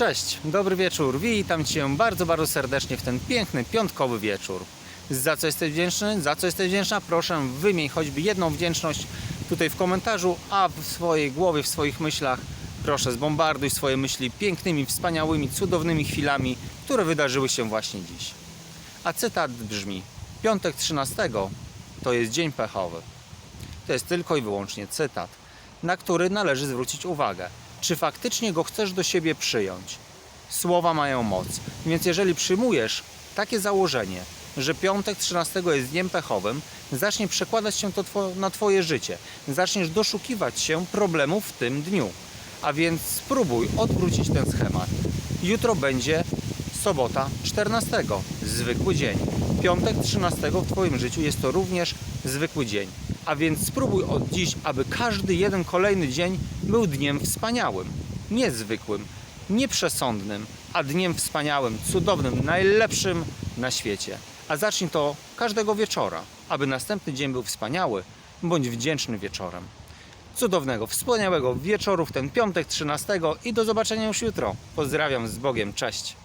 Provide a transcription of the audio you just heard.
Cześć, dobry wieczór. Witam Cię bardzo, bardzo serdecznie w ten piękny piątkowy wieczór. Za co jesteś wdzięczny? Za co jesteś wdzięczna? Proszę wymień choćby jedną wdzięczność tutaj w komentarzu, a w swojej głowie, w swoich myślach proszę zbombarduj swoje myśli pięknymi, wspaniałymi, cudownymi chwilami, które wydarzyły się właśnie dziś. A cytat brzmi: Piątek 13 to jest dzień pechowy. To jest tylko i wyłącznie cytat, na który należy zwrócić uwagę. Czy faktycznie go chcesz do siebie przyjąć? Słowa mają moc, więc jeżeli przyjmujesz takie założenie, że piątek 13 jest dniem pechowym, zacznie przekładać się to two- na Twoje życie. Zaczniesz doszukiwać się problemów w tym dniu. A więc spróbuj odwrócić ten schemat. Jutro będzie sobota 14, zwykły dzień. Piątek 13 w Twoim życiu jest to również zwykły dzień. A więc spróbuj od dziś, aby każdy jeden kolejny dzień był dniem wspaniałym, niezwykłym, nieprzesądnym, a dniem wspaniałym, cudownym, najlepszym na świecie. A zacznij to każdego wieczora, aby następny dzień był wspaniały bądź wdzięczny wieczorem. Cudownego, wspaniałego wieczoru w ten piątek 13 i do zobaczenia już jutro. Pozdrawiam z Bogiem, cześć.